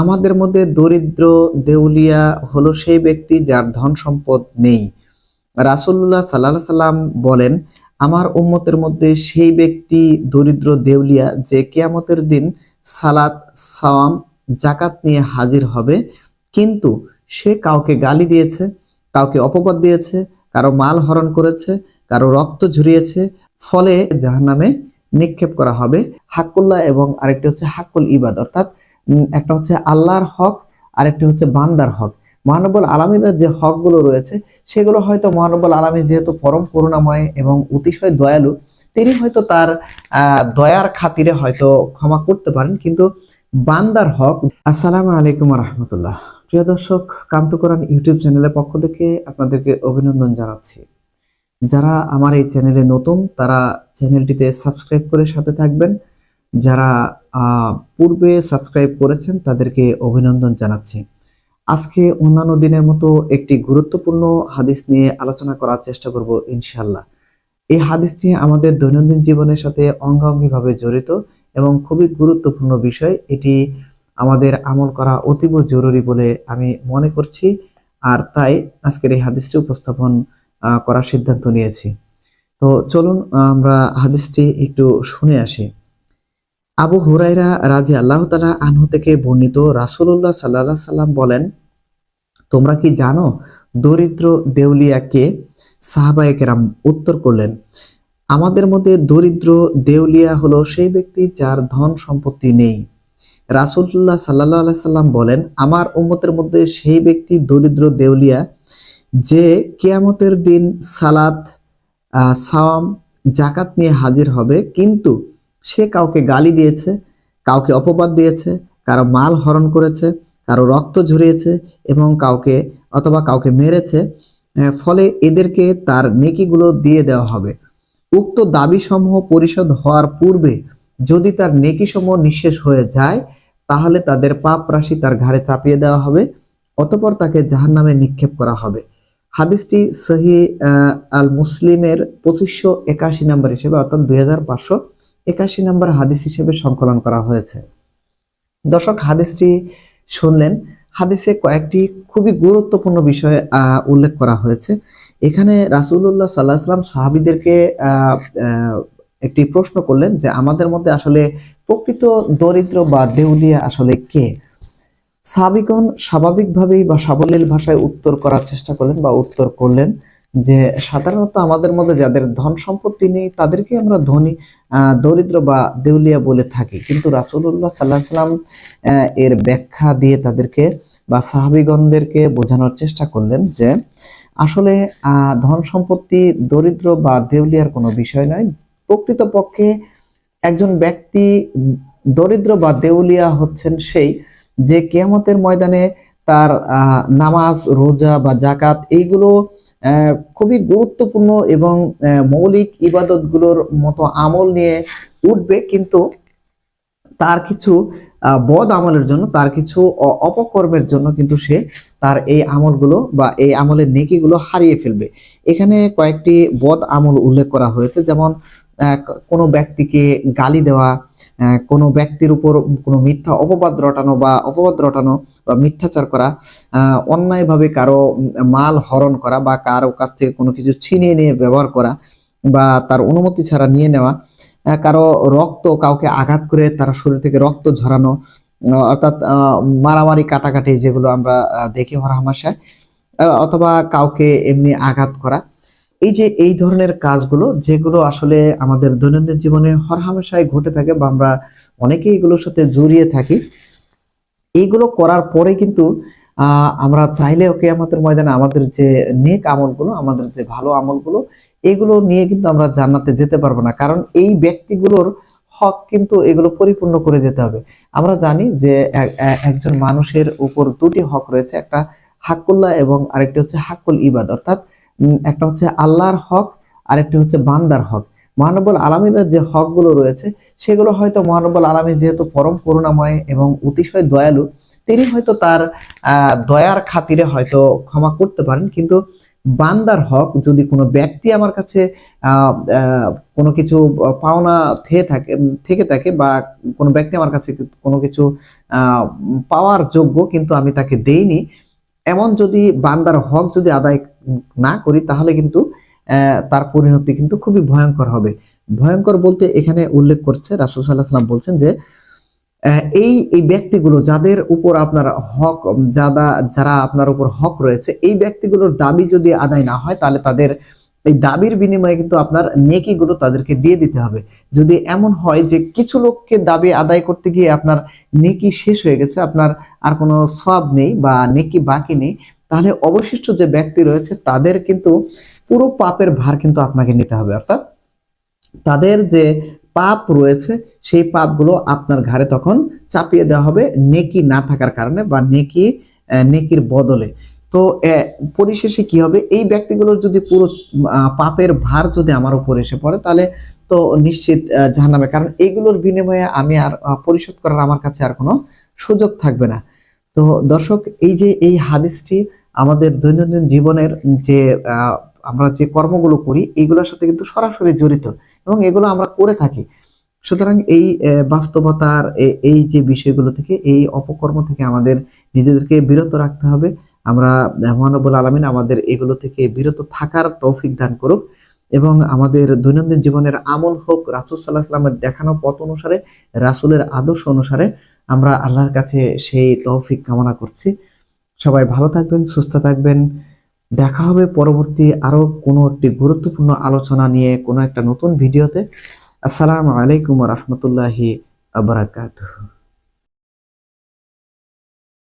আমাদের মধ্যে দরিদ্র দেউলিয়া হলো সেই ব্যক্তি যার ধন সম্পদ নেই। রাসুল্লাহ সাল্লাল্লাহু সাল্লাম বলেন, আমার উম্মতের মধ্যে সেই ব্যক্তি দরিদ্র দেউলিয়া যে কেয়ামতের দিন সালাত, সাওয়াম জাকাত নিয়ে হাজির হবে, কিন্তু সে কাউকে গালি দিয়েছে, কাউকে অপবাদ দিয়েছে, কারও মাল হরণ করেছে, কারও রক্ত ঝুরিয়েছে, ফলে জাহান্নামে নিক্ষেপ করা হবে। হাক্কুল্লাহ এবং আরেকটি হচ্ছে হাক্কুল ইবাদ। অর্থাৎ একটা হচ্ছে আল্লাহর হক, আরেকটি হচ্ছে বান্দার হক। মহানবুল আলমীর যে হকগুলো রয়েছে, সেগুলো হয়তো মহানবুল আলমী যেহেতু পরম করুণাময় এবং অতিশয় দয়ালু, তিনি হয়তো তার দয়ার খাতিরে হয়তো ক্ষমা করতে পারেন, কিন্তু বান্দার হক। আসসালামু আলাইকুম রহমতুল্লাহ প্রিয় দর্শক, কাম টু কোরআন ইউটিউব চ্যানেলের পক্ষ থেকে আপনাদেরকে অভিনন্দন জানাচ্ছি। যারা আমার এই চ্যানেলে নতুন, তারা চ্যানেলটিতে সাবস্ক্রাইব করে সাথে থাকবেন। যারা পূর্বে সাবস্ক্রাইব করেছেন, তাদেরকে অভিনন্দন জানাচ্ছি। আজকে অন্যান্য দিনের মতো একটি গুরুত্বপূর্ণ হাদিস নিয়ে আলোচনা করার চেষ্টা করব ইনশাল্লাহ এই হাদিসটি আমাদের দৈনন্দিন জীবনের সাথে অঙ্গাঙ্গিভাবে জড়িত এবং খুবই গুরুত্বপূর্ণ বিষয়। এটি আমাদের আমল করা অতীব জরুরি বলে আমি মনে করছি আর তাই আজকের এই হাদিসটি উপস্থাপন করার সিদ্ধান্ত নিয়েছি। তো চলুন, আমরা হাদিসটি একটু শুনে আসি। আবু হুরাইরা রাজি আল্লাহ তালা আনহু থেকে বর্ণিত রাসূলুল্লাহ সাল্লাহ সাল্লাম বলেন, তোমরা কি জানো দরিদ্র দেউলিয়াকে সাহাবায়ে কেরাম উত্তর করলেন? আমাদের মধ্যে দরিদ্র দেউলিয়া হলো সেই ব্যক্তি যার ধন সম্পত্তি নেই। রাসূলুল্লাহ সাল্লাহ আলাই সাল্লাম বলেন, আমার উম্মতের মধ্যে সেই ব্যক্তি দরিদ্র দেউলিয়া যে কেয়ামতের দিন সালাত সাওয়াম জাকাত নিয়ে হাজির হবে, কিন্তু সে কাউকে গালি দিয়েছে, কাউকে অপবাদ দিয়েছে, কারও মাল হরণ করেছে, কারও রক্ত ঝরিয়েছে এবং কাউকে অথবা কাউকে মেরেছে ফলে এদেরকে তার নেকিগুলো দিয়ে দেওয়া হবে। উক্ত দাবিসমূহ পরিশোধ হওয়ার পূর্বে যদি তার নেকিসমূহ নিঃশেষ হয়ে যায়, তাহলে তাদের পাপ রাশি তার ঘাড়ে চাপিয়ে দেওয়া হবে, অতপর তাকে জাহান্নামে নিক্ষেপ করা হবে। হাদিসটি সহি আল মুসলিমের পঁচিশশো একাশি নম্বর হিসেবে, অর্থাৎ দুই হাজার পাঁচশো একাশি নম্বর হাদিস হিসেবে সংকলন করা হয়েছে। দর্শক, হাদিসটি শুনলেন। হাদিসে কয়েকটি খুবই গুরুত্বপূর্ণ বিষয় উল্লেখ করা হয়েছে। এখানে রাসূলুল্লাহ সাল্লাহ সাল্লাম সাহাবিদেরকে একটি প্রশ্ন করলেন যে, আমাদের মধ্যে আসলে প্রকৃত দরিদ্র বা দেউলিয়া আসলে কে? সাহাবিগণ স্বাভাবিকভাবেই বা সাবলীল ভাষায় উত্তর করার চেষ্টা করলেন বা উত্তর করলেন যে সাধারণত আমাদের মধ্যে যাদের ধন সম্পত্তি নেই, তাদেরকে আমরা ধনী দরিদ্র বা দেউলিয়া বলে থাকি। কিন্তু রাসূলুল্লাহ সাল্লাহ সাল্লাম এর ব্যাখ্যা দিয়ে তাদেরকে বা সাহাবিগণদেরকে বোঝানোর চেষ্টা করলেন যে আসলে ধন সম্পত্তি দরিদ্র বা দেউলিয়ার কোনো বিষয় নয়। প্রকৃতপক্ষে একজন ব্যক্তি দরিদ্র বা দেউলিয়া হচ্ছেন সেই যে কেয়ামতের ময়দানে তার নামাজ, রোজা বা জাকাত এইগুলো খুবই গুরুত্বপূর্ণ এবং মৌলিক ইবাদতগুলোর মতো আমল নিয়ে উঠবে, কিন্তু তার কিছু বদ আমলের জন্য, তার কিছু অপকর্মের জন্য কিন্তু সে তার এই আমলগুলো বা এই আমলের নেকিগুলো হারিয়ে ফেলবে। এখানে কয়েকটি বদ আমল উল্লেখ করা হয়েছে, যেমন কোনো ব্যক্তিকে গালি দেওয়া কোনো ব্যক্তির উপর কোনো মিথ্যা অপবাদ রটানো বা অপবাদ রটানো বা মিথ্যাচার করা অন্যায়ভাবে কারও মাল হরণ করা বা কারও কাছ থেকে কোনো কিছু ছিনিয়ে নিয়ে ব্যবহার করা বা তার অনুমতি ছাড়া নিয়ে নেওয়া কারও রক্ত কাউকে আঘাত করে তার শরীর থেকে রক্ত ঝরানো অর্থাৎ মারামারি কাটাকাটি যেগুলো আমরা দেখি হরহামাশায় অথবা কাউকে এমনি আঘাত করা। এই যে এই ধরনের কাজগুলো, যেগুলো আসলে আমাদের দৈনন্দিন জীবনে হরহামেশায় ঘটে থাকে বা আমরা অনেকেই এগুলোর সাথে জড়িয়ে থাকি, এইগুলো করার পরে কিন্তু আমরা চাইলে, ওকে আমাদের ময়দানে আমাদের যে নেক আমলগুলো, আমাদের যে ভালো আমলগুলো, এগুলো নিয়ে কিন্তু আমরা জান্নাতে যেতে পারব না। কারণ এই ব্যক্তিগুলোর হক কিন্তু এগুলো পরিপূর্ণ করে যেতে হবে। আমরা জানি যে এক- এক- একজন মানুষের উপর দুটি হক রয়েছে, একটা হাক্কুল্লাহ এবং আরেকটি হচ্ছে হাকুল ইবাদ অর্থাৎ একটা হচ্ছে আল্লাহর হক, আরেকটি হচ্ছে বান্দার হক। মহানবুল আলমীর যে হকগুলো রয়েছে, সেগুলো হয়তো মহানবুল আলমী যেহেতু পরম করুণাময় এবং অতিশয় দয়ালু, তিনি হয়তো তার দয়ার খাতিরে হয়তো ক্ষমা করতে পারেন, কিন্তু বান্দার হক যদি কোনো ব্যক্তি আমার কাছে কোনো কিছু পাওনা থেকে থাকে থেকে থাকে বা কোনো ব্যক্তি আমার কাছে কোনো কিছু পাওয়ার যোগ্য কিন্তু আমি তাকে দেইনি, এমন যদি বান্দার হক যদি আদায় না করি, তাহলে কিন্তু তার পরিণতি কিন্তু খুবই ভয়ঙ্কর হবে। ভয়ঙ্কর বলতে এখানে উল্লেখ করছে, রাসুল সাল্লাহ সাল্লাম বলছেন যে এই এই ব্যক্তিগুলো যাদের উপর আপনার হক যারা যারা আপনার উপর হক রয়েছে, এই ব্যক্তিগুলোর দাবি যদি আদায় না হয়, তাহলে তাদের, এই দাবির বিনিময়ে কিন্তু আপনার নেকিগুলো তাদেরকে দিয়ে দিতে হবে। যদি এমন হয় যে কিছু লোককে দাবি আদায় করতে গিয়ে আপনার নেকি শেষ হয়ে গেছে, আপনার আর কোনো সব নেই বা নেকি বাকি নেই তাহলে অবশিষ্ট যে ব্যক্তি রয়েছে, তাদের কিন্তু পুরো পাপের ভার কিন্তু আপনাকে নিতে হবে। অর্থাৎ তাদের যে পাপ রয়েছে, সেই পাপগুলো আপনার ঘাড়ে তখন চাপিয়ে দেওয়া হবে নেকি না থাকার কারণে বা নেকি নেকির বদলে। তো পরিশেষে কি হবে? এই ব্যক্তিগুলোর যদি পুরো পাপের ভার যদি আমার উপর এসে পড়ে, তাহলে তো নিশ্চিত জাহান্নামে। কারণ এইগুলোর বিনিময়ে আমি আর পরিশোধ করার আমার কাছে আর কোনো সুযোগ থাকবে না। তো দর্শক, এই যে এই হাদিসটি আমাদের দৈনন্দিন জীবনের যে আমরা যে কর্মগুলো করি এইগুলোর সাথে কিন্তু সরাসরি জড়িত এবং এগুলো আমরা করে থাকি। সুতরাং এই বাস্তবতার এই যে বিষয়গুলো থেকে, এই অপকর্ম থেকে আমাদের নিজেদেরকে বিরত রাখতে হবে। আমরা মহানবুল আলমিন আমাদের এগুলো থেকে বিরত থাকার তৌফিক দান করুক এবং আমাদের দৈনন্দিন জীবনের আমল হোক, রাসুল সাল্লাহ সাল্লামের দেখানো পথ অনুসারে, রাসুলের আদর্শ অনুসারে আমরা আল্লাহর কাছে সেই তৌফিক কামনা করছি। সবাই ভালো থাকবেন, সুস্থ থাকবেন। দেখা হবে পরবর্তী আরও কোনো একটি গুরুত্বপূর্ণ আলোচনা নিয়ে কোনো একটা নতুন ভিডিওতে। আসসালামু আলাইকুম রহমতুল্লাহি আবরাকাতুহ